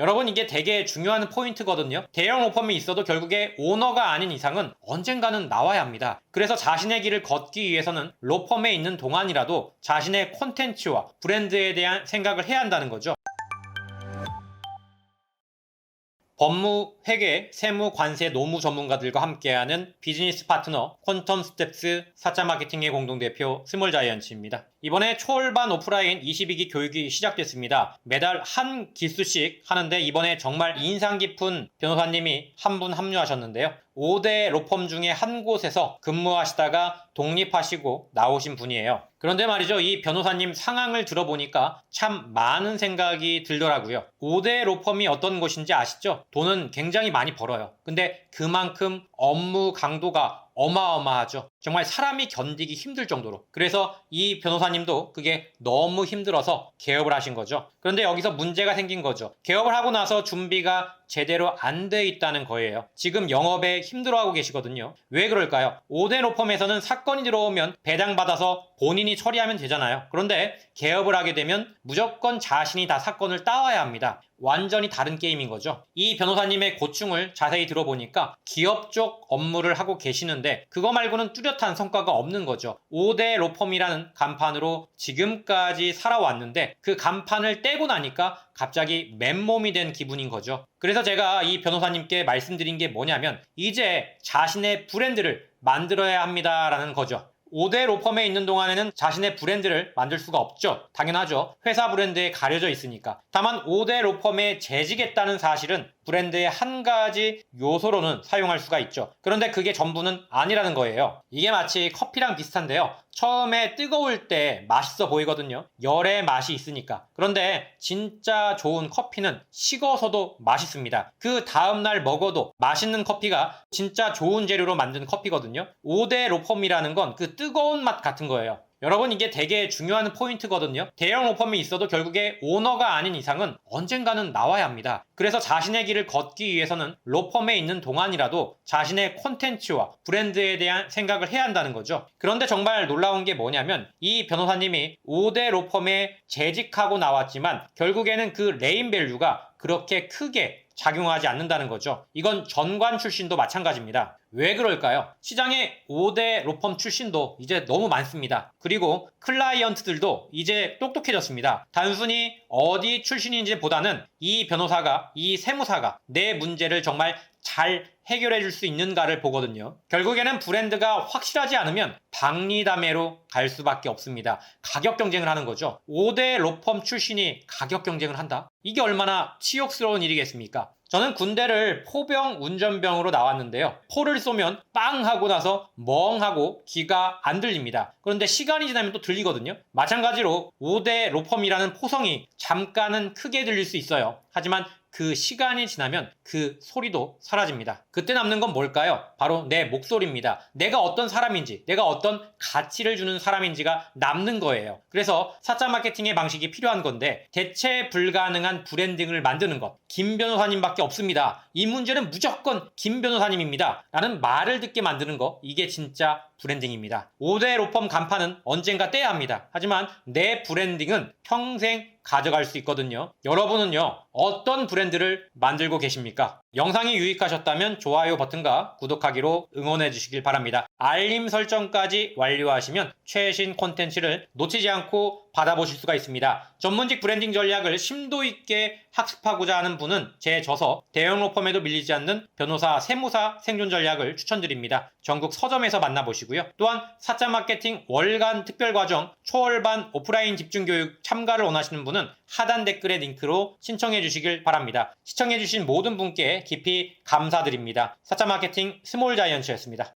여러분 이게 되게 중요한 포인트거든요. 대형 로펌이 있어도 결국에 오너가 아닌 이상은 언젠가는 나와야 합니다. 그래서 자신의 길을 걷기 위해서는 로펌에 있는 동안이라도 자신의 콘텐츠와 브랜드에 대한 생각을 해야 한다는 거죠. 법무, 회계, 세무, 관세, 노무 전문가들과 함께하는 비즈니스 파트너 퀀텀 스텝스 사자 마케팅의 공동대표 스몰 자이언츠입니다. 이번에 초월반 오프라인 22기 교육이 시작됐습니다. 매달 한 기수씩 하는데 이번에 정말 인상 깊은 변호사님이 한 분 합류하셨는데요. 5대 로펌 중에 한 곳에서 근무하시다가 독립하시고 나오신 분이에요. 그런데 말이죠. 이 변호사님 상황을 들어보니까 참 많은 생각이 들더라고요. 5대 로펌이 어떤 곳인지 아시죠? 돈은 굉장히 많이 벌어요. 근데 그만큼 업무 강도가 어마어마하죠. 정말 사람이 견디기 힘들 정도로. 그래서 이 변호사님도 그게 너무 힘들어서 개업을 하신 거죠. 그런데 여기서 문제가 생긴 거죠. 개업을 하고 나서 준비가 제대로 안 돼 있다는 거예요. 지금 영업에 힘들어하고 계시거든요. 왜 그럴까요? 5대 로펌에서는 사건이 들어오면 배당받아서 본인이 처리하면 되잖아요. 그런데 개업을 하게 되면 무조건 자신이 다 사건을 따와야 합니다. 완전히 다른 게임인 거죠. 이 변호사님의 고충을 자세히 들어보니까 기업 쪽 업무를 하고 계시 는데 그거 말고는 뚜렷한 성과가 없는 거죠. 5대 로펌이라는 간판으로 지금까지 살아왔는데 그 간판을 떼고 나니까 갑자기 맨몸이 된 기분인 거죠. 그래서 제가 이 변호사님께 말씀드린 게 뭐냐면 이제 자신의 브랜드를 만들어야 합니다라는 거죠. 5대 로펌에 있는 동안에는 자신의 브랜드를 만들 수가 없죠. 당연하죠. 회사 브랜드에 가려져 있으니까. 다만 5대 로펌에 재직했다는 사실은 브랜드의 한 가지 요소로는 사용할 수가 있죠. 그런데 그게 전부는 아니라는 거예요. 이게 마치 커피랑 비슷한데요. 처음에 뜨거울 때 맛있어 보이거든요. 열의 맛이 있으니까. 그런데 진짜 좋은 커피는 식어서도 맛있습니다. 그 다음날 먹어도 맛있는 커피가 진짜 좋은 재료로 만든 커피거든요. 5대 로펌이라는 건 그 뜨거운 맛 같은 거예요. 여러분 이게 되게 중요한 포인트거든요. 대형 로펌이 있어도 결국에 오너가 아닌 이상은 언젠가는 나와야 합니다. 그래서 자신의 길을 걷기 위해서는 로펌에 있는 동안이라도 자신의 콘텐츠와 브랜드에 대한 생각을 해야 한다는 거죠. 그런데 정말 놀라운 게 뭐냐면 이 변호사님이 5대 로펌에 재직하고 나왔지만 결국에는 그 레인 밸류가 그렇게 크게 작용하지 않는다는 거죠. 이건 전관 출신도 마찬가지입니다. 왜 그럴까요? 시장에 5대 로펌 출신도 이제 너무 많습니다. 그리고 클라이언트들도 이제 똑똑해졌습니다. 단순히 어디 출신인지 보다는 이 변호사가, 이 세무사가 내 문제를 정말 잘 해결해 줄 수 있는가를 보거든요. 결국에는 브랜드가 확실하지 않으면 박리담회로 갈 수밖에 없습니다. 가격 경쟁을 하는 거죠. 5대 로펌 출신이 가격 경쟁을 한다? 이게 얼마나 치욕스러운 일이겠습니까? 저는 군대를 포병 운전병으로 나왔는데요. 포를 쏘면 빵 하고 나서 멍하고 귀가 안 들립니다. 그런데 시간이 지나면 또 들리거든요. 마찬가지로 5대 로펌이라는 포성이 잠깐은 크게 들릴 수 있어요. 하지만 그 시간이 지나면 그 소리도 사라집니다. 그때 남는 건 뭘까요? 바로 내 목소리입니다. 내가 어떤 사람인지, 내가 어떤 가치를 주는 사람인지가 남는 거예요. 그래서 사자 마케팅의 방식이 필요한 건데 대체 불가능한 브랜딩을 만드는 것. 김 변호사님밖에 없습니다. 이 문제는 무조건 김 변호사님입니다. 라는 말을 듣게 만드는 거. 이게 진짜 브랜딩입니다. 5대 로펌 간판은 언젠가 떼야 합니다. 하지만 내 브랜딩은 평생 가져갈 수 있거든요. 여러분은요, 어떤 브랜드를 만들고 계십니까? 영상이 유익하셨다면 좋아요 버튼과 구독하기로 응원해 주시길 바랍니다. 알림 설정까지 완료하시면 최신 콘텐츠를 놓치지 않고 받아보실 수가 있습니다. 전문직 브랜딩 전략을 심도 있게 학습하고자 하는 분은 제 저서 대형 로펌에도 밀리지 않는 변호사 세무사 생존 전략을 추천드립니다. 전국 서점에서 만나보시고요. 또한 사자 마케팅 월간 특별 과정 초월반 오프라인 집중 교육 참가를 원하시는 분은 하단 댓글의 링크로 신청해 주시길 바랍니다. 시청해 주신 모든 분께 깊이 감사드립니다. 사자 마케팅 스몰 자이언츠였습니다.